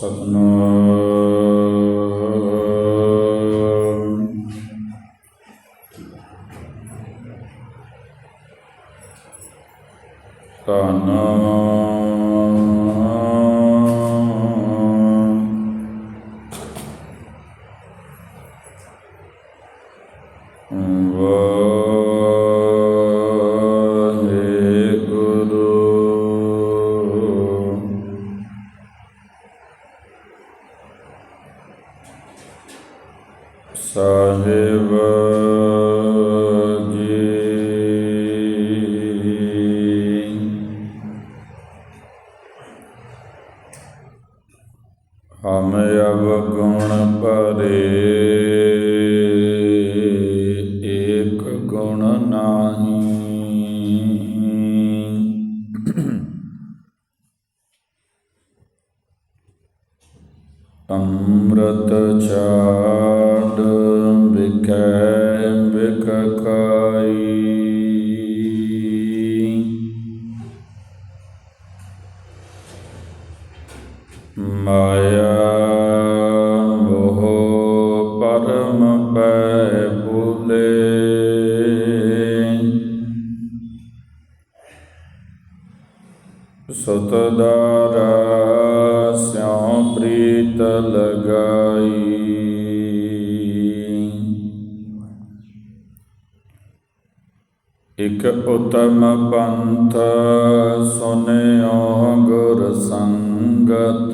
ਸਤਨਾਮ ਮਾਇਆ ਮੋਹ ਪਰਮ ਪੈ ਭੁਲੇ ਸੁਤ ਦਾਰਾ ਸਿਉ ਪ੍ਰੀਤ ਲਗਾਈ। ਇਕ ਉਤਮ ਪੰਥ ਸੁਨਿਓ ਗੁਰ ਸੰਗਤ।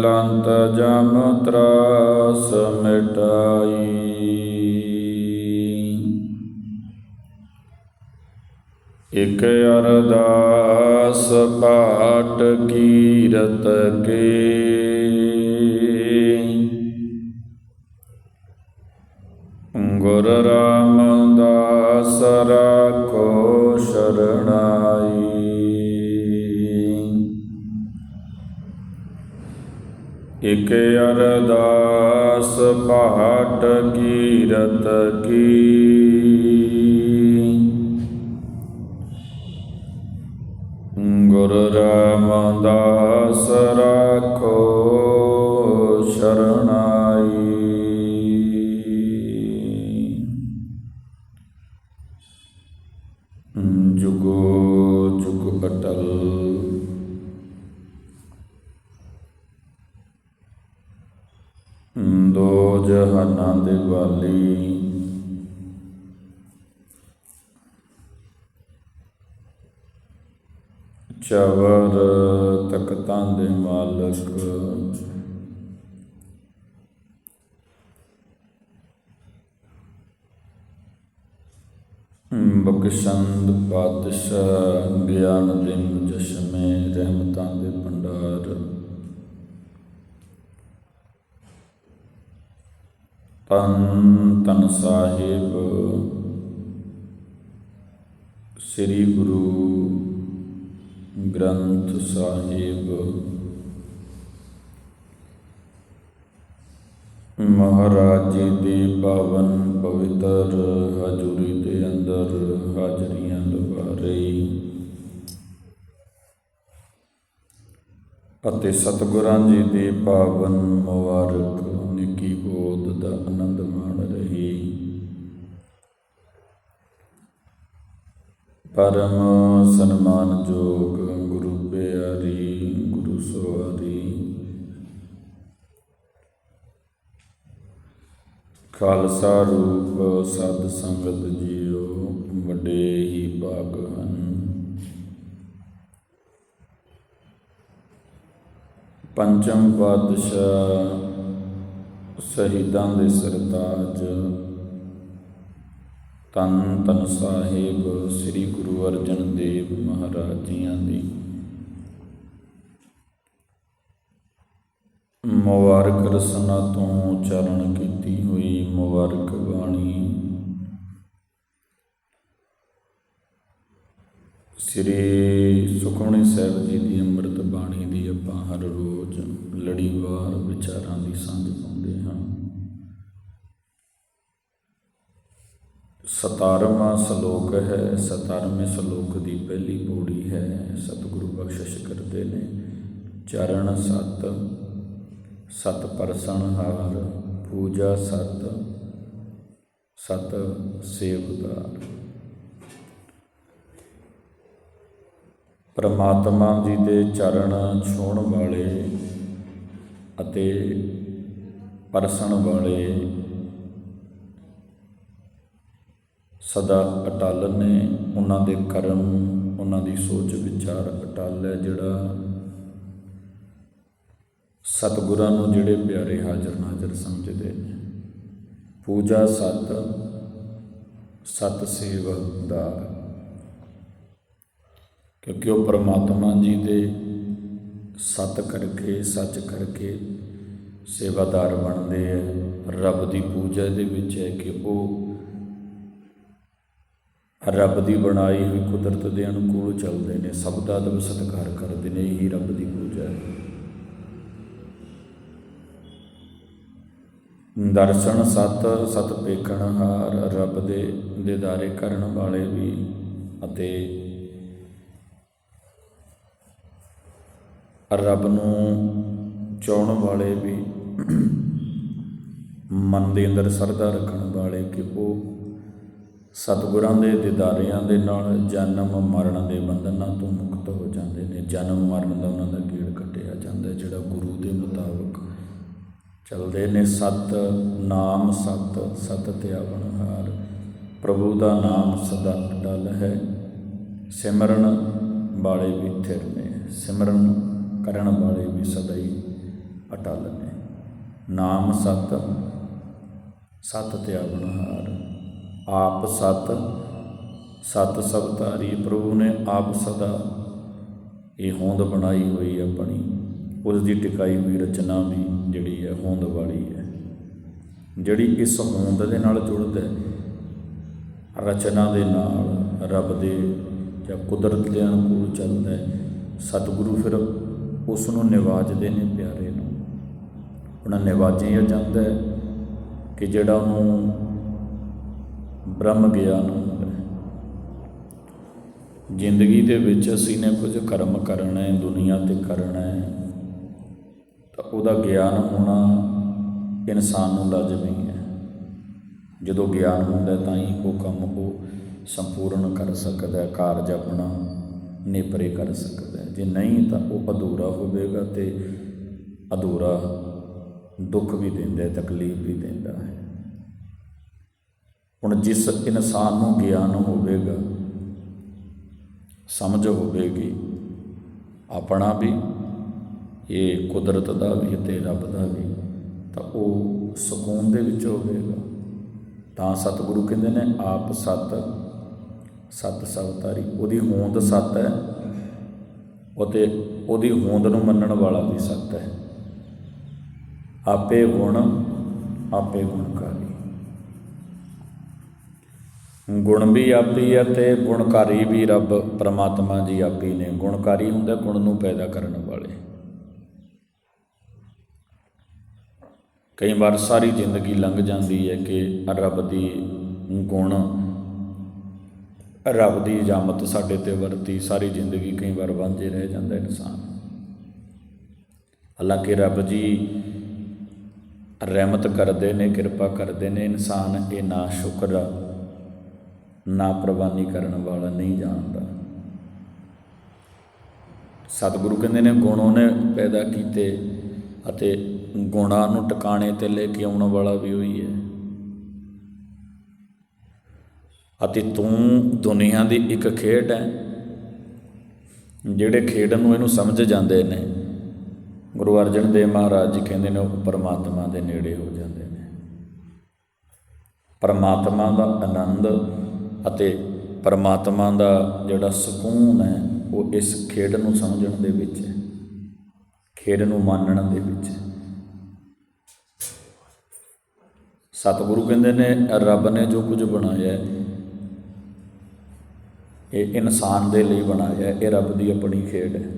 ਮਿਲੰਤ ਜਮ ਤਰਾਸ ਮਿਟਾਈ। ਇਕ ਅਰਦਾਸ ਪਾਟ ਕੀਰਤ ਕੇ। ਗੁਰ ਰਾਮਦਾਸ ਰਾਖੋ ਸ਼ਰਣਾਈ ਇਕ ਅਰਦਾਸ ਪਾਟ ਕੀਰਤ ਕੀ। ਚਵਰ ਤਖਤਾਂ ਦੇ ਮਾਲਕ। ਬਖਸ਼ੰਦ ਪਾਤਸ਼ਾਹ, ਗਿਆਨ ਦੇ ਮੁਜਸ਼ਮੇ ਰਹਿਮਤਾਂ ਦੇ ਭੰਡਾਰ। ਤਨ ਤਨ ਸਾਹਿਬ, ਸ੍ਰੀ ਗੁਰੂ ਗ੍ਰੰਥ ਸਾਹਿਬ ਮਹਾਰਾਜ ਜੀ ਦੀ ਪਾਵਨ ਪਵਿੱਤਰ ਹਜ਼ੂਰੀ ਦੇ ਅੰਦਰ ਹਾਜ਼ਰੀਆਂ ਲਵਾ ਰਹੀ ਅਤੇ ਸਤਿਗੁਰਾਂ ਜੀ ਦੀ ਪਾਵਨ ਮੁਬਾਰਕ ਨਿੱਕੀ ਬੋਧ ਦਾ ਆਨੰਦ ਮਾਣ ਰਹੀ ਪਰਮ ਸਨਮਾਨਯੋਗ ਗੁਰੂ ਪਿਆਰੀ, ਗੁਰੂ ਸਵਾਰੀ। ਖਾਲਸਾ ਰੂਪ ਸਤ ਸੰਗਤ ਜੀਓ, ਵੱਡੇ ਹੀ ਭਾਗ ਹਨ ਪੰਚਮ ਪਾਤਸ਼ਾਹ ਸ਼ਹੀਦਾਂ ਦੇ ਸਰਤਾਜ ਤਨ ਤਨ ਸਾਹਿਬ ਸ੍ਰੀ ਗੁਰੂ ਅਰਜਨ ਦੇਵ ਮਹਾਰਾਜ ਜੀਆਂ ਦੀ। ਮੁਬਾਰਕ ਰਸਨਾ ਤੋਂ ਉਚਾਰਨ ਕੀਤੀ ਹੋਈ ਮੁਬਾਰਕ ਬਾਣੀ। ਸ੍ਰੀ ਸੁਖਮਣੀ ਸਾਹਿਬ ਜੀ ਦੀ ਅੰਮ੍ਰਿਤ ਬਾਣੀ ਦੀ ਆਪਾਂ ਹਰ ਰੋਜ਼ ਲੜੀਵਾਰ ਵਿਚਾਰਾਂ ਦੀ ਸਾਂਝ ਪਾਉਂਦੇ ਹਾਂ। ਸਤਾਰਵਾਂ ਸ਼ਲੋਕ ਹੈ 17ਵੇਂ ਸ਼ਲੋਕ ਦੀ ਪਹਿਲੀ ਪੌੜੀ ਹੈ, ਸਤਿਗੁਰੂ ਬਖਸ਼ਿਸ਼ ਕਰਦੇ ਨੇ। ਚਰਨ ਸਤ ਸਤ ਪਰਸਨ ਹਾਰ, ਪੂਜਾ ਸਤ ਸਤ ਸੇਵਦਾਰ ਪਰਮਾਤਮਾ ਜੀ ਦੇ ਚਰਨ ਛੂਹਣ ਵਾਲੇ ਅਤੇ ਪਰਸਣ ਵਾਲੇ ਸਦਾ ਅਟਲ ਨੇ ਉਹਨਾਂ ਦੇ ਕਰਮ, ਉਹਨਾਂ ਦੀ ਸੋਚ ਵਿਚਾਰ ਅਟਲ ਹੈ, ਜਿਹੜਾ ਸਤਿਗੁਰਾਂ ਨੂੰ ਜਿਹੜੇ ਪਿਆਰੇ ਹਾਜ਼ਰ ਨਾਜ਼ਰ ਸਮਝਦੇ ਨੇ। ਪੂਜਾ ਸਤ ਸਤ ਸੇਵਦਾਰ ਕਿਉਂਕਿ ਉਹ ਪਰਮਾਤਮਾ ਜੀ ਦੇ ਸਤ ਕਰਕੇ, ਸੱਚ ਕਰਕੇ ਸੇਵਾਦਾਰ ਬਣਦੇ ਹੈ ਰੱਬ ਦੀ ਪੂਜਾ ਦੇ ਵਿੱਚ ਹੈ ਕਿ ਉਹ ਰੱਬ ਦੀ ਬਣਾਈ ਹੋਈ ਕੁਦਰਤ ਦੇ ਅਨੁਕੂਲ ਚੱਲਦੇ ਨੇ, ਸਭ ਦਾ ਅਦਬ ਸਤਿਕਾਰ ਕਰਦੇ ਨੇ, ਇਹੀ ਰੱਬ ਦੀ ਪੂਜਾ ਹੈ। ਦਰਸ਼ਨ ਸਤ ਸਤ ਪੇਖਣ ਹਾਰ, ਰੱਬ ਦੇ ਦੀਦਾਰੇ ਕਰਨ ਵਾਲੇ ਵੀ ਅਤੇ ਰੱਬ ਨੂੰ ਚਾਹਣ ਵਾਲੇ ਵੀ ਮਨ ਦੇ ਅੰਦਰ ਸਰਦਾ ਰੱਖਣ ਵਾਲੇ ਕਿ ਉਹ ਸਤਿਗੁਰਾਂ ਦੇ, ਦੀਦਾਰਿਆਂ ਦੇ ਨਾਲ ਜਨਮ ਮਰਨ ਦੇ ਬੰਧਨਾਂ ਤੋਂ ਮੁਕਤ ਹੋ ਜਾਂਦੇ ਨੇ। ਜਨਮ ਮਰਨ ਦਾ ਉਹਨਾਂ ਦਾ ਗੇੜ ਕੱਟਿਆ ਜਾਂਦਾ ਜਿਹੜਾ ਗੁਰੂ ਦੇ ਮੁਤਾਬਕ ਚਲਦੇ ਨੇ। ਸਤ ਨਾਮ ਸਤ ਸਤ ਧਿਆਵਨ ਹਾਰ। ਪ੍ਰਭੂ ਦਾ ਨਾਮ ਸਦਾ ਅਟਲ ਹੈ। ਸਿਮਰਨ ਵਾਲੇ ਵੀ ਥਿਰ ਨੇ। ਸਿਮਰਨ ਕਰਨ ਵਾਲੇ ਵੀ ਸਦਾ ਹੀ ਅਟਲ ਨੇ। ਨਾਮ ਸਤ ਸਤ ਧਿਆਵਨ ਹਾਰ। ਆਪ ਸਤ ਸਤ ਸਭ ਧਾਰੀ ਪ੍ਰਭੂ ਨੇ ਆਪ ਸਦਾ। ਇਹ ਹੋਂਦ ਬਣਾਈ ਹੋਈ ਆਪਣੀ ਉਸ ਦੀ ਟਿਕਾਈ ਹੋਈ ਰਚਨਾ ਵੀ ਜਿਹੜੀ ਹੈ ਹੋਂਦ ਵਾਲੀ ਹੈ। ਜਿਹੜੀ ਇਸ ਹੋਂਦ ਦੇ ਨਾਲ ਜੁੜਦਾ ਹੈ, ਰਚਨਾ ਦੇ ਨਾਲ ਰੱਬ ਦੇ ਜਾਂ ਕੁਦਰਤ ਦੇ ਅਨੁਕੂਲ ਚੱਲਦਾ ਹੈ, ਸਤਿਗੁਰੂ ਫਿਰ ਉਸ ਨੂੰ ਨਿਵਾਜਦੇ ਨੇ ਪਿਆਰੇ ਨੂੰ। ਉਹਨਾਂ ਨਿਵਾਜਿਆ ਜਾਂਦਾ ਹੈ ਕਿ ਜਿਹੜਾ ਉਹਨੂੰ ਬ੍ਰਹਮ ਗਿਆਨ ਹੁੰਦਾ ਜ਼ਿੰਦਗੀ ਦੇ ਵਿੱਚ ਅਸੀਂ ਨੇ ਕੁਝ ਕਰਮ ਕਰਨਾ ਹੈ ਦੁਨੀਆ ਤੇ ਕਰਨਾ। ਹੈ ਤਾਂ ਉਹਦਾ ਗਿਆਨ ਹੋਣਾ ਇਨਸਾਨ ਨੂੰ ਲਾਜ਼ਮੀ ਹੈ। ਜਦੋਂ ਗਿਆਨ ਹੁੰਦਾ ਤਾਂ ਹੀ ਉਹ ਕੰਮ ਉਹ ਸੰਪੂਰਨ ਕਰ ਸਕਦਾ ਹੈ, ਕਾਰਜ ਆਪਣਾ ਨੇਪਰੇ ਕਰ ਸਕਦਾ ਹੈ। ਜੇ ਨਹੀਂ ਤਾਂ ਉਹ ਅਧੂਰਾ ਹੋਵੇਗਾ ਤੇ ਅਧੂਰਾ ਦੁੱਖ ਵੀ ਦਿੰਦਾ ਤਕਲੀਫ ਵੀ ਦਿੰਦਾ ਹੈ। ਹੁਣ ਜਿਸ ਇਨਸਾਨ ਨੂੰ ਗਿਆਨ ਹੋਵੇਗਾ, ਸਮਝ ਹੋਵੇਗੀ, ਆਪਣਾ ਵੀ, ਇਹ ਕੁਦਰਤ ਦਾ ਵੀ ਤੇ ਰੱਬ ਦਾ ਵੀ, ਤਾਂ ਉਹ ਸਕੂਨ ਦੇ ਵਿੱਚ ਹੋਵੇਗਾ। ਤਾਂ ਸਤਿਗੁਰੂ ਕਹਿੰਦੇ ਨੇ, ਆਪ ਸਤ ਸਤ ਸਵਤਾਰੀ, ਉਹਦੀ ਹੋਂਦ ਸਤ ਹੈ ਉਤੇ ਉਹਦੀ ਹੋਂਦ ਨੂੰ ਮੰਨਣ ਵਾਲਾ ਵੀ ਸਤ ਹੈ। ਆਪੇ ਗੁਣ, ਆਪੇ ਗੁਣਕਾਰੀ। ਗੁਣ ਵੀ ਆਪੀ ਹੈ ਤੇ ਗੁਣਕਾਰੀ ਵੀ ਰੱਬ ਪ੍ਰਮਾਤਮਾ ਜੀ ਆਪੀ ਨੇ। ਗੁਣਕਾਰੀ ਹੁੰਦਾ ਗੁਣ ਨੂੰ ਪੈਦਾ ਕਰਨ ਵਾਲੇ। ਕਈ ਵਾਰ ਸਾਰੀ ਜ਼ਿੰਦਗੀ ਲੰਘ ਜਾਂਦੀ ਹੈ ਕਿ ਰੱਬ ਦੀ ਗੁਣ, ਰੱਬ ਦੀ ਜਾਮਤ ਸਾਡੇ ਤੇ ਵਰਤੀ, ਸਾਰੀ ਜ਼ਿੰਦਗੀ ਕਈ ਵਾਰ ਵਾਂਝੇ ਰਹਿ ਜਾਂਦਾ ਇਨਸਾਨ। ਹਾਲਾਂਕਿ ਰੱਬ ਜੀ ਰਹਿਮਤ ਕਰਦੇ ਨੇ, ਕਿਰਪਾ ਕਰਦੇ ਨੇ, ਇਨਸਾਨ ਇਹ ਨਾ ਸ਼ੁਕਰ ਨਾ ਪ੍ਰਵਾਨੀ ਕਰਨ ਵਾਲਾ ਨਹੀਂ ਜਾਣਦਾ। ਸਤਿਗੁਰੂ ਕਹਿੰਦੇ ਨੇ, ਗੁਣ ਉਹਨੇ ਪੈਦਾ ਕੀਤੇ ਅਤੇ ਗੁਣਾਂ ਨੂੰ ਟਿਕਾਣੇ ਤੇ ਲੈ ਕੇ ਆਉਣ ਵਾਲਾ ਵੀ ਉਹੀ ਹੈ। ਅਤੇ ਤੂੰ ਦੁਨੀਆ ਦੀ ਇੱਕ ਖੇਡ ਹੈ, ਜਿਹੜੇ ਖੇਡ ਨੂੰ ਇਹਨੂੰ ਸਮਝ ਜਾਂਦੇ ਨੇ। ਗੁਰੂ ਅਰਜਨ ਦੇਵ ਮਹਾਰਾਜ ਜੀ ਕਹਿੰਦੇ ਨੇ, ਉਹ ਪਰਮਾਤਮਾ ਦੇ ਨੇੜੇ ਹੋ ਜਾਂਦੇ ਨੇ। ਪਰਮਾਤਮਾ ਦਾ ਆਨੰਦ ਅਤੇ ਪਰਮਾਤਮਾ ਦਾ ਜਿਹੜਾ ਸਕੂਨ ਹੈ, ਉਹ ਇਸ ਖੇਡ ਨੂੰ ਸਮਝਣ ਦੇ ਵਿੱਚ ਹੈ। ਖੇਡ ਨੂੰ ਮੰਨਣ ਦੇ ਵਿੱਚ ਹੈ। ਸਤਿਗੁਰੂ ਕਹਿੰਦੇ ਨੇ, ਰੱਬ ਨੇ ਜੋ ਕੁਝ ਬਣਾਇਆ ਹੈ, ਇਹ ਇਨਸਾਨ ਦੇ ਲਈ ਬਣਾਇਆ ਹੈ। ਇਹ ਰੱਬ ਦੀ ਆਪਣੀ ਖੇਡ ਹੈ।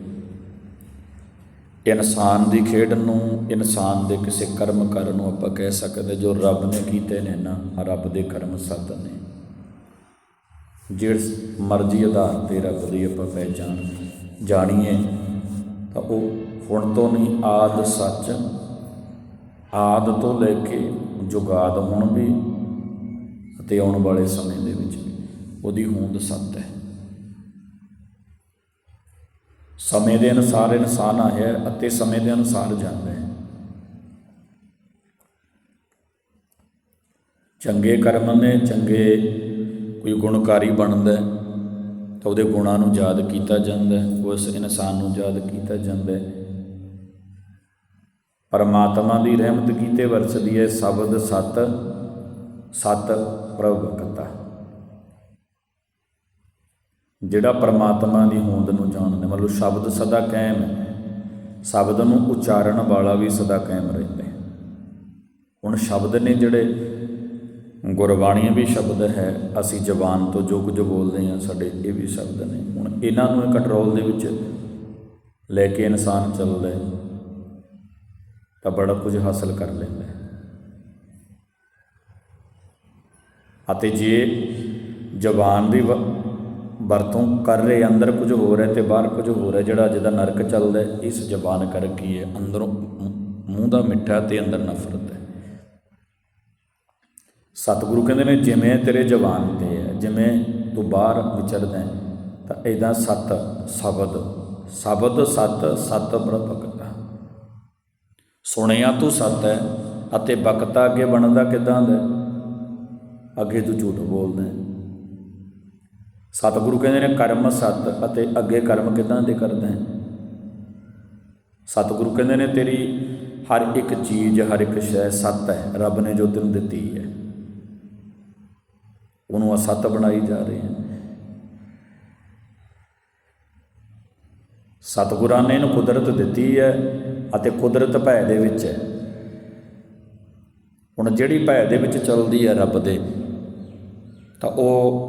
ਇਨਸਾਨ ਦੀ ਖੇਡ ਨੂੰ ਇਨਸਾਨ ਦੇ ਕਿਸੇ ਕਰਮ ਕਰਨ ਨੂੰ ਆਪਾਂ ਕਹਿ ਸਕਦੇ ਜੋ ਰੱਬ ਨੇ ਕੀਤੇ ਨੇ ਨਾ, ਰੱਬ ਦੇ ਕਰਮ ਸਤ ਨੇ। ਜਿਸ ਮਰਜ਼ੀ ਆਧਾਰ ਤੇ ਰੱਬ ਦੀ ਆਪਾਂ ਪਹਿਚਾਣ ਜਾਣੀਏ, ਤਾਂ ਉਹ ਹੁਣ ਤੋਂ ਨਹੀਂ, ਆਦ ਸੱਚ। ਆਦ ਤੋਂ ਲੈ ਕੇ ਜੁਗਾਦ ਹੁਣ ਵੀ ਅਤੇ ਆਉਣ ਵਾਲੇ ਸਮੇਂ ਦੇ ਵਿੱਚ ਵੀ ਉਹਦੀ ਹੋਂਦ ਸੱਤ ਹੈ। ਸਮੇਂ ਦੇ ਅਨੁਸਾਰ ਇਨਸਾਨ ਆਇਆ ਅਤੇ ਸਮੇਂ ਦੇ ਅਨੁਸਾਰ ਜਾਂਦਾ ਹੈ। ਚੰਗੇ ਕਰਮ ਨੇ ਚੰਗੇ ਕੋਈ ਗੁਣਕਾਰੀ ਬਣਦਾ ਹੈ, ਤਾਂ ਉਹਦੇ ਗੁਣਾਂ ਨੂੰ ਯਾਦ ਕੀਤਾ ਜਾਂਦਾ ਹੈ ਉਸ ਇਨਸਾਨ ਨੂੰ ਯਾਦ ਕੀਤਾ ਜਾਂਦਾ ਹੈ। ਪਰਮਾਤਮਾ ਦੀ ਰਹਿਮਤ ਕੀਤੇ ਵਰਸਦੀ ਹੈ ਸ਼ਬਦ ਸਤ ਸਤ ਪ੍ਰਭ ਕਤਾ ਜਿਹੜਾ ਪਰਮਾਤਮਾ ਦੀ ਹੋਂਦ ਨੂੰ ਜਾਣਦਾ ਮਤਲਬ ਸ਼ਬਦ ਸਦਾ ਕਾਇਮ ਹੈ, ਸ਼ਬਦ ਨੂੰ ਉਚਾਰਨ ਵਾਲਾ ਵੀ ਸਦਾ ਕਾਇਮ ਰਹਿੰਦਾ ਹੈ। ਹੁਣ ਸ਼ਬਦ ਨੇ ਜਿਹੜੇ ਗੁਰਬਾਣੀ ਵੀ ਸ਼ਬਦ ਹੈ, ਅਸੀਂ ਜ਼ਬਾਨ ਤੋਂ ਜੋ ਕੁਝ ਬੋਲਦੇ ਹਾਂ, ਸਾਡੇ ਇਹ ਵੀ ਸ਼ਬਦ ਨੇ। ਹੁਣ ਇਹਨਾਂ ਨੂੰ ਕੰਟਰੋਲ ਦੇ ਵਿੱਚ ਲੈ ਕੇ ਇਨਸਾਨ ਚੱਲਦਾ ਤਾਂ ਬੜਾ ਕੁਝ ਹਾਸਲ ਕਰ ਲੈਂਦਾ ਅਤੇ ਜੇ ਜ਼ਬਾਨ ਦੀ ਵਰਤੋਂ ਕਰ ਰਹੇ, ਅੰਦਰ ਕੁਝ ਹੋ ਰਿਹਾ ਤੇ ਬਾਹਰ ਕੁਝ ਹੋ ਰਿਹਾ, ਜਿਹੜਾ ਅੱਜ ਦਾ ਨਰਕ ਚੱਲਦਾ ਇਸ ਜ਼ਬਾਨ ਕਰਕੇ ਹੀ ਹੈ ਅੰਦਰੋਂ ਮੂੰਹ- ਦਾ ਮਿੱਠਾ ਤੇ ਅੰਦਰ ਨਫ਼ਰਤ ਸਤਿਗੁਰੂ ਕਹਿੰਦੇ ਨੇ ਜਿਵੇਂ ਤੇਰੇ ਜ਼ਬਾਨ ਤੇ ਹੈ ਜਿਵੇਂ ਤੂੰ ਬਾਹਰ ਵਿਚਰਦਾ ਹੈ, ਤਾਂ ਇਦਾਂ ਸਤ ਸ਼ਬਦ ਸ਼ਬਦ ਸਤ ਸਤ ਪ੍ਰਭਕਤਾ ਸੁਣਿਆ ਤੂੰ ਸਤ ਹੈ ਅਤੇ ਬਕਤਾ ਅੱਗੇ ਬਣਦਾ ਕਿਦਾਂ ਦਾ ਅੱਗੇ ਤੂੰ ਝੂਠ ਬੋਲਦਾ ਸਤਿਗੁਰੂ ਕਹਿੰਦੇ ਨੇ ਕਰਮ ਸਤ ਅਤੇ ਅੱਗੇ ਕਰਮ ਕਿਦਾਂ ਦੇ ਕਰਦਾ ਹੈ? ਸਤਿਗੁਰੂ ਕਹਿੰਦੇ ਨੇ ਤੇਰੀ ਹਰ ਇੱਕ ਚੀਜ਼ ਹਰ ਇੱਕ ਸ਼ੈ ਸਤ ਹੈ ਰੱਬ ਨੇ ਜੋ ਤੈਨੂੰ ਦਿੱਤੀ ਹੈ। ਉਹਨੂੰ ਅਸੱਤ ਬਣਾਈ ਜਾ ਰਹੇ ਹੈ ਸਤਿਗੁਰਾਂ ਨੇ ਇਹਨੂੰ ਕੁਦਰਤ ਦਿੱਤੀ ਹੈ ਅਤੇ ਕੁਦਰਤ ਭੈ ਦੇ ਵਿੱਚ ਹੈ। ਹੁਣ ਜਿਹੜੀ ਭੈ ਦੇ ਵਿੱਚ ਚੱਲਦੀ ਹੈ ਰੱਬ ਦੇ, ਤਾਂ ਉਹ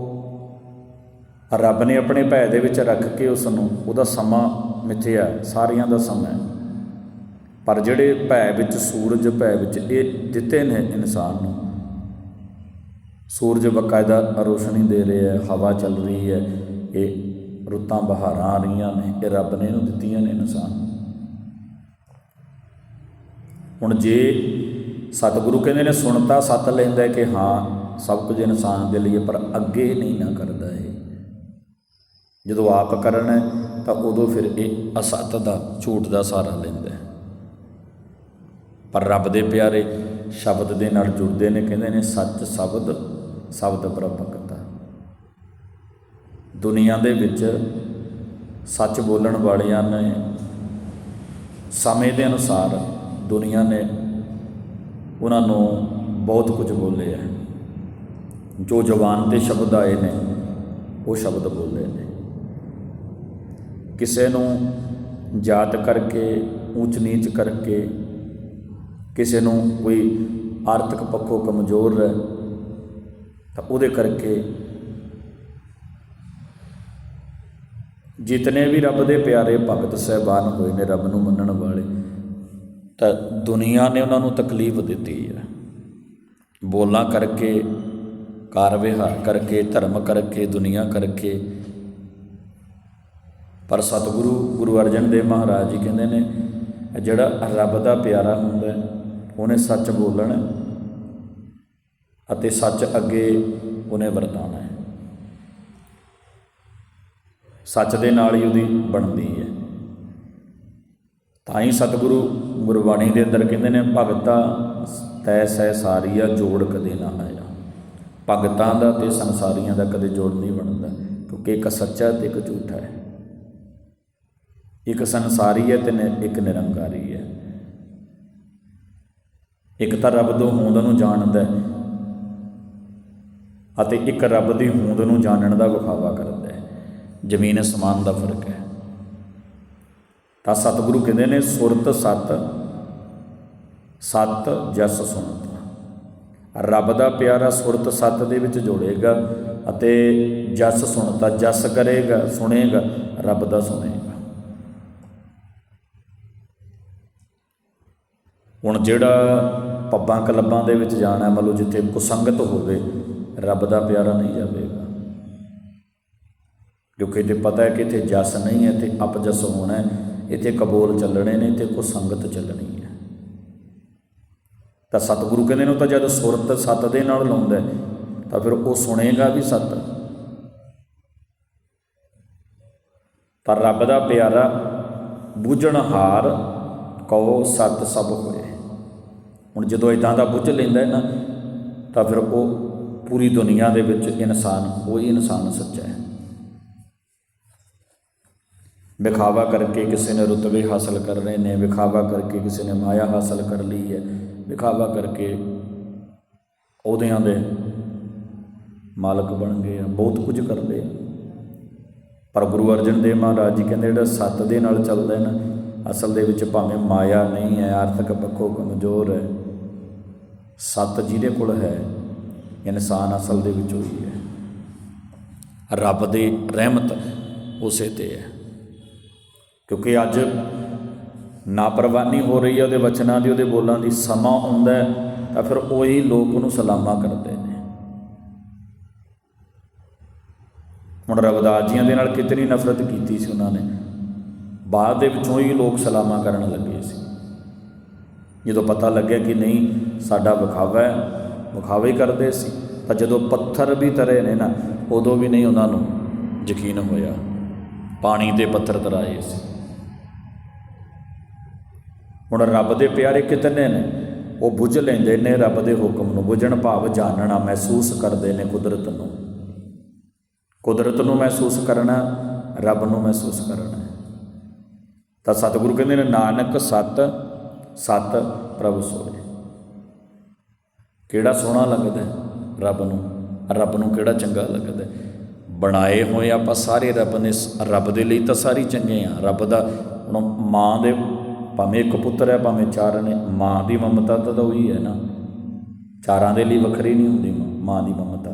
ਰੱਬ ਨੇ ਆਪਣੇ ਭੈ ਦੇ ਵਿੱਚ ਰੱਖ ਕੇ ਉਸ ਨੂੰ ਉਹਦਾ ਸਮਾਂ ਮਿਥਿਆ, ਸਾਰੀਆਂ ਦਾ ਸਮਾਂ ਪਰ ਜਿਹੜੇ ਭੈ ਵਿੱਚ ਸੂਰਜ, ਭੈ ਵਿੱਚ ਇਹ ਦਿੱਤੇ ਨੇ ਇਨਸਾਨ ਨੂੰ ਸੂਰਜ ਬਕਾਇਦਾ ਰੋਸ਼ਨੀ ਦੇ ਰਿਹਾ ਹੈ, ਹਵਾ ਚੱਲ ਰਹੀ ਹੈ। ਇਹ ਰੁੱਤਾਂ ਬਹਾਰਾਂ ਆ ਰਹੀਆਂ ਨੇ, ਇਹ ਰੱਬ ਨੇ ਇਹਨੂੰ ਦਿੱਤੀਆਂ ਨੇ ਇਨਸਾਨ। ਹੁਣ ਜੇ ਸਤਿਗੁਰੂ ਕਹਿੰਦੇ ਨੇ ਸੁਣਤਾ ਸਤ ਲੈਂਦਾ ਕਿ ਹਾਂ, ਸਭ ਕੁਝ ਇਨਸਾਨ ਦੇ ਲਈ ਪਰ ਅੱਗੇ ਨਹੀਂ ਨਾ ਕਰਦਾ ਇਹ। ਜਦੋਂ ਆਪ ਕਰਨਾ ਹੈ, ਤਾਂ ਉਦੋਂ ਫਿਰ ਇਹ ਅਸਤ ਦਾ, ਝੂਠ ਦਾ ਸਹਾਰਾ ਲੈਂਦਾ ਪਰ ਰੱਬ ਦੇ ਪਿਆਰੇ ਸ਼ਬਦ ਦੇ ਨਾਲ ਜੁੜਦੇ ਨੇ, ਕਹਿੰਦੇ ਨੇ ਸੱਚ ਸ਼ਬਦ ਸ਼ਬਦ ਪ੍ਰਭਕਤਾ ਦੁਨੀਆ ਦੇ ਵਿੱਚ ਸੱਚ ਬੋਲਣ ਵਾਲਿਆਂ ਨੇ ਸਮੇਂ ਦੇ ਅਨੁਸਾਰ ਦੁਨੀਆ ਨੇ ਉਹਨਾਂ ਨੂੰ ਬਹੁਤ ਕੁਝ ਬੋਲੇ ਹੈ। ਜੋ ਜ਼ੁਬਾਨ ਤੇ ਸ਼ਬਦ ਆਏ ਨੇ, ਉਹ ਸ਼ਬਦ ਬੋਲੇ ਨੇ। ਕਿਸੇ ਨੂੰ ਜਾਤ ਕਰਕੇ, ਉੱਚ ਨੀਚ ਕਰਕੇ, ਕਿਸੇ ਨੂੰ ਕੋਈ ਆਰਥਿਕ ਪੱਖੋਂ ਕਮਜ਼ੋਰ ਹੈ ਤਾਂ ਉਹਦੇ ਕਰਕੇ ਜਿਤਨੇ ਵੀ ਰੱਬ ਦੇ ਪਿਆਰੇ ਭਗਤ ਸਹਿਬਾਨ ਹੋਏ ਨੇ ਰੱਬ ਨੂੰ ਮੰਨਣ ਵਾਲੇ, ਤਾਂ ਦੁਨੀਆ ਨੇ ਉਹਨਾਂ ਨੂੰ ਤਕਲੀਫ ਦਿੱਤੀ ਹੈ। ਬੋਲਾਂ ਕਰਕੇ ਕਾਰ ਵਿਹਾਰ ਕਰਕੇ, ਧਰਮ ਕਰਕੇ, ਦੁਨੀਆ ਕਰਕੇ। ਪਰ ਸਤਿਗੁਰੂ, ਗੁਰੂ ਅਰਜਨ ਦੇਵ ਮਹਾਰਾਜ ਜੀ ਕਹਿੰਦੇ ਨੇ, ਜਿਹੜਾ ਰੱਬ ਦਾ ਪਿਆਰਾ ਹੁੰਦਾ, ਉਹਨੇ ਸੱਚ ਬੋਲਣਾ। ਅਤੇ ਸੱਚ ਅੱਗੇ ਉਹਨੇ ਵਰਤਾਉਣਾ ਹੈ। ਸੱਚ ਦੇ ਨਾਲ ਹੀ ਉਹਦੀ ਬਣਦੀ ਹੈ। ਤਾਂ ਹੀ ਸਤਿਗੁਰੂ ਗੁਰਬਾਣੀ ਦੇ ਅੰਦਰ ਕਹਿੰਦੇ ਨੇ, ਭਗਤਾ ਤੈ ਸਹਿ ਸਾਰੀਆ ਜੋੜ ਕਦੇ ਨਾ ਆਇਆ। ਭਗਤਾਂ ਦਾ ਤੇ ਸੰਸਾਰੀਆਂ ਦਾ ਕਦੇ ਜੋੜ ਨਹੀਂ ਬਣਦਾ, ਕਿਉਂਕਿ ਇੱਕ ਸੱਚਾ ਤੇ ਇੱਕ ਝੂਠਾ ਹੈ। ਇੱਕ ਸੰਸਾਰੀ ਹੈ ਤੇ ਨ- ਇੱਕ ਨਿਰੰਕਾਰੀ ਹੈ। ਇੱਕ ਤਾਂ ਰੱਬ ਤੋਂ ਹੋਂਦ ਨੂੰ ਜਾਣਦਾ ਹੈ ਅਤੇ ਇੱਕ ਰੱਬ ਦੀ ਹੋਂਦ ਨੂੰ ਜਾਣਨ ਦਾ ਵਿਖਾਵਾ ਕਰਦਾ ਹੈ। ਜ਼ਮੀਨ ਅਸਮਾਨ ਦਾ ਫ਼ਰਕ ਹੈ। ਤਾਂ ਸਤਿਗੁਰੂ ਕਹਿੰਦੇ ਨੇ, ਸੁਰਤ ਸਤ ਸਤ ਜਸ ਸੁਣਤਾ। ਰੱਬ ਦਾ ਪਿਆਰਾ ਸੁਰਤ ਸਤ ਦੇ ਵਿੱਚ ਜੋੜੇਗਾ ਅਤੇ ਜਸ ਸੁਣਤਾ, ਜਸ ਕਰੇਗਾ, ਸੁਣੇਗਾ, ਰੱਬ ਦਾ ਸੁਣੇਗਾ। ਹੁਣ ਜਿਹੜਾ ਪੱਬਾਂ ਕਲੱਬਾਂ ਦੇ ਵਿੱਚ ਜਾਣਾ, ਮੰਨ ਲਓ ਜਿੱਥੇ ਕੁਸੰਗਤ ਹੋਵੇ ਰੱਬ ਦਾ ਪਿਆਰਾ ਨਹੀਂ ਜਾਵੇਗਾ। ਕਿਉਂਕਿ ਤੇ ਪਤਾ ਹੈ ਕਿ ਇੱਥੇ ਜਸ ਨਹੀਂ ਹੈ ਤੇ ਅਪਜਸ ਹੋਣਾ ਹੈ, ਇੱਥੇ ਕਬੂਲ ਚੱਲਣੇ ਨੇ ਤੇ ਕੋ ਸੰਗਤ ਚੱਲਣੀ ਹੈ। ਤਾਂ ਸਤਿਗੁਰੂ ਕਹਿੰਦੇ ਨੇ ਤਾਂ ਜਦ ਸੁਰਤ ਸਤ ਦੇ ਨਾਲ ਲਾਉਂਦਾ ਤਾਂ ਫਿਰ ਉਹ ਸੁਣੇਗਾ ਵੀ ਸਤ। ਪਰ ਰੱਬ ਦਾ ਪਿਆਰਾ ਬੁੱਝਣਹਾਰ ਕਹੋ ਸਤ ਸਭ ਹੋਏ। ਹੁਣ ਜਦੋਂ ਇਦਾਂ ਦਾ ਬੁੱਝ ਲੈਂਦਾ ਹੈ ਨਾ, ਤਾਂ ਫਿਰ ਉਹ ਪੂਰੀ ਦੁਨੀਆ ਦੇ ਵਿੱਚ ਇਨਸਾਨ, ਕੋਈ ਇਨਸਾਨ ਸੱਚਾ ਹੈ। ਵਿਖਾਵਾ ਕਰਕੇ ਕਿਸੇ ਨੇ ਰੁਤਬੇ ਹਾਸਲ ਕਰ ਰਹੇ ਨੇ, ਵਿਖਾਵਾ ਕਰਕੇ ਕਿਸੇ ਨੇ ਮਾਇਆ ਹਾਸਲ ਕਰ ਲਈ ਹੈ। ਵਿਖਾਵਾ ਕਰਕੇ ਉਹਦਿਆਂ ਦੇ ਮਾਲਕ ਬਣ ਗਏ ਆ, ਬਹੁਤ ਕੁਝ ਕਰਦੇ ਆ। ਪਰ ਗੁਰੂ ਅਰਜਨ ਦੇਵ ਮਹਾਰਾਜ ਜੀ ਕਹਿੰਦੇ, ਜਿਹੜਾ ਸੱਤ ਦੇ ਨਾਲ ਚੱਲਦਾ ਹੈ ਨਾ, ਅਸਲ ਦੇ ਵਿੱਚ ਭਾਵੇਂ ਮਾਇਆ ਨਹੀਂ ਹੈ, ਆਰਥਿਕ ਪੱਖੋਂ ਕਮਜ਼ੋਰ ਹੈ, ਸੱਤ ਜਿਹਦੇ ਕੋਲ ਹੈ ਇਨਸਾਨ ਅਸਲ ਦੇ ਵਿੱਚ ਉਹੀ ਹੈ। ਰੱਬ ਦੀ ਰਹਿਮਤ ਉਸੇ ਤੇ ਹੈ। ਕਿਉਂਕਿ ਅੱਜ ਨਾਪਰਵਾਨੀ ਹੋ ਰਹੀ ਹੈ, ਉਹਦੇ ਵਚਨਾਂ ਦੀ, ਉਹਦੇ ਬੋਲਾਂ ਦੀ ਸਮਾਂ ਆਉਂਦਾ ਤਾਂ ਫਿਰ ਉਹੀ ਲੋਕ ਉਹਨੂੰ ਸਲਾਮਾ ਕਰਦੇ ਨੇ। ਹੁਣ ਰਵਿਦਾਸ ਜੀਆਂ ਦੇ ਨਾਲ ਕਿਤਨੀ ਨਫ਼ਰਤ ਕੀਤੀ ਸੀ ਉਹਨਾਂ ਨੇ। ਬਾਅਦ ਦੇ ਵਿੱਚੋਂ ਹੀ ਲੋਕ ਸਲਾਮਾ ਕਰਨ ਲੱਗੇ ਸੀ। ਜਦੋਂ ਪਤਾ ਲੱਗਿਆ ਕਿ ਨਹੀਂ, ਸਾਡਾ ਵਿਖਾਵਾ ਹੈ ਵਿਖਾਵਾ ਕਰਦੇ ਸੀ, ਤਾਂ ਜਦੋਂ ਪੱਥਰ ਵੀ ਤਰੇ ਨੇ ਨਾ, ਉਦੋਂ ਵੀ ਨਹੀਂ ਉਹਨਾਂ ਨੂੰ ਯਕੀਨ ਹੋਇਆ। ਪਾਣੀ ਤੇ ਪੱਥਰ ਤਰਾਏ ਸੀ। ਹੁਣ ਰੱਬ ਦੇ ਪਿਆਰੇ ਕਿਤਨੇ ਨੇ? ਉਹ ਬੁੱਝ ਲੈਂਦੇ ਨੇ, ਰੱਬ ਦੇ ਹੁਕਮ ਨੂੰ ਬੁੱਝਣ ਭਾਵ ਜਾਣਨਾ ਮਹਿਸੂਸ ਕਰਦੇ ਨੇ ਕੁਦਰਤ ਨੂੰ। ਕੁਦਰਤ ਨੂੰ ਮਹਿਸੂਸ ਕਰਨਾ, ਰੱਬ ਨੂੰ ਮਹਿਸੂਸ ਕਰਨਾ। ਤਾਂ ਸਤਿਗੁਰੂ ਕਹਿੰਦੇ ਨੇ, ਨਾਨਕ ਸਤ ਸਤ ਪ੍ਰਭੂ ਸੋਏ। ਕਿਹੜਾ ਸੋਹਣਾ ਲੱਗਦਾ ਰੱਬ ਨੂੰ। ਰੱਬ ਨੂੰ ਕਿਹੜਾ ਚੰਗਾ ਲੱਗਦਾ ਬਣਾਏ ਹੋਏ ਆਪਾਂ ਸਾਰੇ ਰੱਬ ਨੇ ਰੱਬ ਦੇ ਲਈ ਤਾਂ ਸਾਰੇ ਚੰਗੇ ਆ। ਰੱਬ ਦਾ ਹੁਣ ਮਾਂ ਦੇ ਭਾਵੇਂ ਇੱਕ ਪੁੱਤਰ ਹੈ ਭਾਵੇਂ ਚਾਰ ਨੇ ਮਾਂ ਦੀ ਮਮਤਾ ਤਾਂ ਉਹੀ ਹੈ ਨਾ। ਚਾਰਾਂ ਦੇ ਲਈ ਵੱਖਰੀ ਨਹੀਂ ਹੁੰਦੀ ਮਾਂ ਮਾਂ ਦੀ ਮਮਤਾ।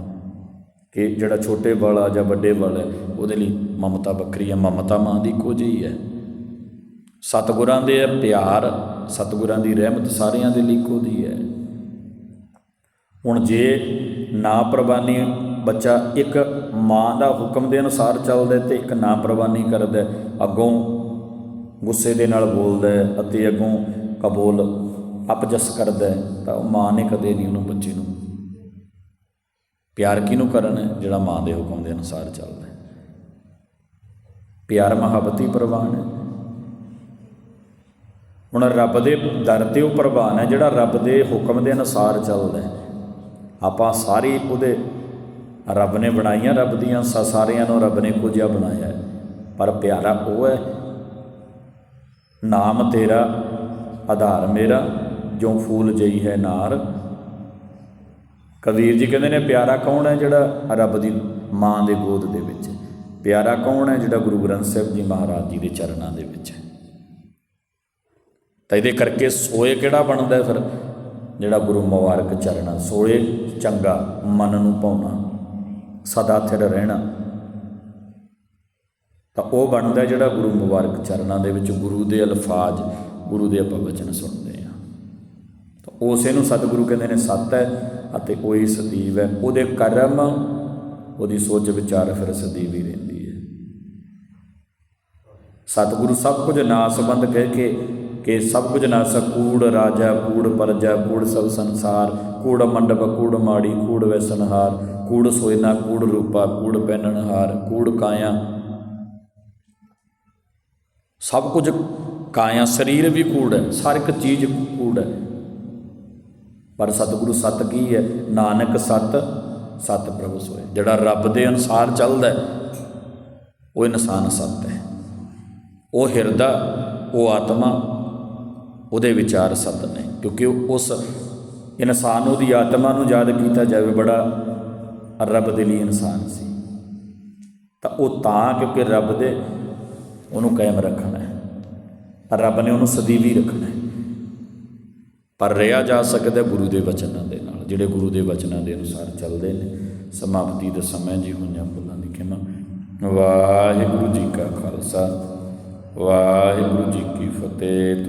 ਕਿ ਜਿਹੜਾ ਛੋਟੇ ਵਾਲਾ ਜਾਂ ਵੱਡੇ ਵਾਲਾ ਹੈ, ਉਹਦੇ ਲਈ ਮਮਤਾ ਵੱਖਰੀ ਹੈ ਮਮਤਾ ਮਾਂ ਦੀ ਕੁਝ ਹੀ ਹੈ। ਸਤਿਗੁਰਾਂ ਦੇ ਪਿਆਰ ਸਤਿਗੁਰਾਂ ਦੀ ਰਹਿਮਤ ਸਾਰਿਆਂ ਦੇ ਲਈ ਇੱਕੋ ਦੀ ਹੈ। ਹੁਣ ਜੇ ਨਾ ਪ੍ਰਵਾਨੀ ਬੱਚਾ ਇੱਕ ਮਾਂ ਦਾ ਹੁਕਮ ਦੇ ਅਨੁਸਾਰ ਚੱਲਦਾ ਹੈ ਤੇ ਇੱਕ ਨਾ ਪ੍ਰਵਾਨੀ ਕਰਦਾ ਅੱਗੋਂ ਗੁੱਸੇ ਦੇ ਨਾਲ ਬੋਲਦਾ ਅਤੇ ਅੱਗੋਂ ਕਬੂਲ ਅਪਜਸ ਕਰਦਾ ਤਾਂ ਉਹ ਮਾਂ ਨੇ ਕਦੇ ਨਹੀਂ ਉਹਨੂੰ ਬੱਚੇ ਨੂੰ ਪਿਆਰ ਕਿਹਨੂੰ ਕਰਨਾ? ਜਿਹੜਾ ਮਾਂ ਦੇ ਹੁਕਮ ਦੇ ਅਨੁਸਾਰ ਚੱਲਦਾ ਪਿਆਰ ਮੁਹੱਬਤ ਹੀ ਪ੍ਰਵਾਨ ਹੈ। ਹੁਣ ਰੱਬ ਦੇ ਦਰ ਤੇ ਉਹ ਪ੍ਰਵਾਨ ਹੈ, ਜਿਹੜਾ ਰੱਬ ਦੇ ਹੁਕਮ ਦੇ ਅਨੁਸਾਰ ਚੱਲਦਾ ਹੈ। ਆਪਾਂ ਸਾਰੀ ਉਹਦੇ ਰੱਬ ਨੇ ਬਣਾਈਆਂ, ਰੱਬ ਦੀਆਂ ਸਾ- ਸਾਰਿਆਂ ਨੂੰ ਰੱਬ ਨੇ ਇੱਕੋ ਜਿਹਾ ਬਣਾਇਆ ਪਰ ਪਿਆਰਾ ਉਹ ਹੈ, ਨਾਮ ਤੇਰਾ, ਆਧਾਰ ਮੇਰਾ, ਜੋ ਫੂਲ ਜਈ ਹੈ ਨਾਰ। ਕਬੀਰ ਜੀ ਕਹਿੰਦੇ ਨੇ, ਪਿਆਰਾ ਕੌਣ ਹੈ ਜਿਹੜਾ ਰੱਬ ਦੀ ਮਾਂ ਦੇ ਗੋਦ ਦੇ ਵਿੱਚ ਪਿਆਰਾ ਕੌਣ ਹੈ ਜਿਹੜਾ ਗੁਰੂ ਗ੍ਰੰਥ ਸਾਹਿਬ ਜੀ ਮਹਾਰਾਜ ਜੀ ਦੇ ਚਰਨਾਂ ਦੇ ਵਿੱਚ ਹੈ? ਤਾਂ ਇਹਦੇ ਕਰਕੇ ਸੋਏ ਕਿਹੜਾ ਬਣਦਾ ਫਿਰ? ਜਿਹੜਾ ਗੁਰੂ ਮੁਬਾਰਕ ਚਰਨਾਂ ਸੋਏ ਚੰਗਾ ਮਨ ਨੂੰ ਪਾਉਣਾ, ਸਦਾ ਥਿਰ ਰਹਿਣਾ। ਤਾਂ ਉਹ ਬਣਦਾ ਜਿਹੜਾ ਗੁਰੂ ਮੁਬਾਰਕ ਚਰਨਾਂ ਦੇ ਵਿੱਚ ਗੁਰੂ ਦੇ ਅਲਫਾਜ਼, ਗੁਰੂ ਦੇ ਆਪਾਂ ਵਚਨ ਸੁਣਦੇ ਆ ਤਾਂ ਉਸੇ ਨੂੰ ਸਤਿਗੁਰੂ ਕਹਿੰਦੇ ਨੇ, ਸਤ ਹੈ ਅਤੇ ਉਹੀ ਸਦੀਵ ਹੈ। ਉਹਦੇ ਕਰਮ, ਉਹਦੀ ਸੋਚ ਵਿਚਾਰ ਫਿਰ ਸਦੀਵ ਹੀ ਰਹਿੰਦੀ ਹੈ। ਸਤਿਗੁਰੂ ਸਭ ਕੁਝ ਨਾ ਸੰਬੰਧ ਕਹਿ ਕੇ ਕਿ ਸਭ ਕੁਝ ਨਾਸ ਕੂੜ ਰਾਜਾ, ਕੂੜ ਪਰਜਾ, ਕੂੜ ਸਭ ਸੰਸਾਰ, ਕੂੜ ਮੰਡਪ, ਕੂੜ ਮਾੜੀ, ਕੂੜ ਵੈਸਨਹਾਰ, ਕੂੜ ਸੋਇਨਾ, ਕੂੜ ਰੂਪਾ, ਕੂੜ ਪਹਿਨਣਹਾਰ ਕੂੜ ਕਾਇਆ। ਸਭ ਕੁਝ ਕਾਇਆ, ਸਰੀਰ ਵੀ ਕੂੜ ਹੈ, ਹਰ ਇੱਕ ਚੀਜ਼ ਕੂੜ ਹੈ। ਪਰ ਸਤਿਗੁਰੂ ਸਤ ਕੀ ਹੈ? ਨਾਨਕ ਸਤ ਸਤ ਪ੍ਰਭੂ ਸੋਏ। ਜਿਹੜਾ ਰੱਬ ਦੇ ਅਨੁਸਾਰ ਚੱਲਦਾ ਉਹ ਇਨਸਾਨ ਸਤ ਹੈ। ਉਹ ਹਿਰਦਾ, ਉਹ ਆਤਮਾ ਉਹਦੇ ਵਿਚਾਰ ਸਤ ਨੇ, ਕਿਉਂਕਿ ਉਸ ਇਨਸਾਨ ਉਹਦੀ ਆਤਮਾ ਨੂੰ ਯਾਦ ਕੀਤਾ ਜਾਵੇ, ਬੜਾ ਰੱਬ ਦੇ ਲਈ ਇਨਸਾਨ ਸੀ। ਤਾਂ ਉਹ ਤਾਂ ਕਿਉਂਕਿ ਰੱਬ ਦੇ ਉਹਨੂੰ ਕਾਇਮ ਰੱਖਣਾ ਹੈ। ਪਰ ਰੱਬ ਨੇ ਉਹਨੂੰ ਸਦੀਵੀ ਰੱਖਣਾ ਹੈ। ਪਰ ਰਿਹਾ ਜਾ ਸਕਦਾ ਗੁਰੂ ਦੇ ਵਚਨਾਂ ਦੇ ਨਾਲ, ਜਿਹੜੇ ਗੁਰੂ ਦੇ ਵਚਨਾਂ ਦੇ ਅਨੁਸਾਰ ਚੱਲਦੇ ਨੇ। ਸਮਾਪਤੀ ਦਾ ਸਮੇਂ ਜੀ ਹੋਈਆਂ ਭੁੱਲਾਂ ਦੀ ਖਿਮਾ। ਵਾਹਿਗੁਰੂ ਜੀ ਕਾ ਖਾਲਸਾ, ਵਾਹਿਗੁਰੂ ਜੀ ਕੀ ਫਤਿਹ।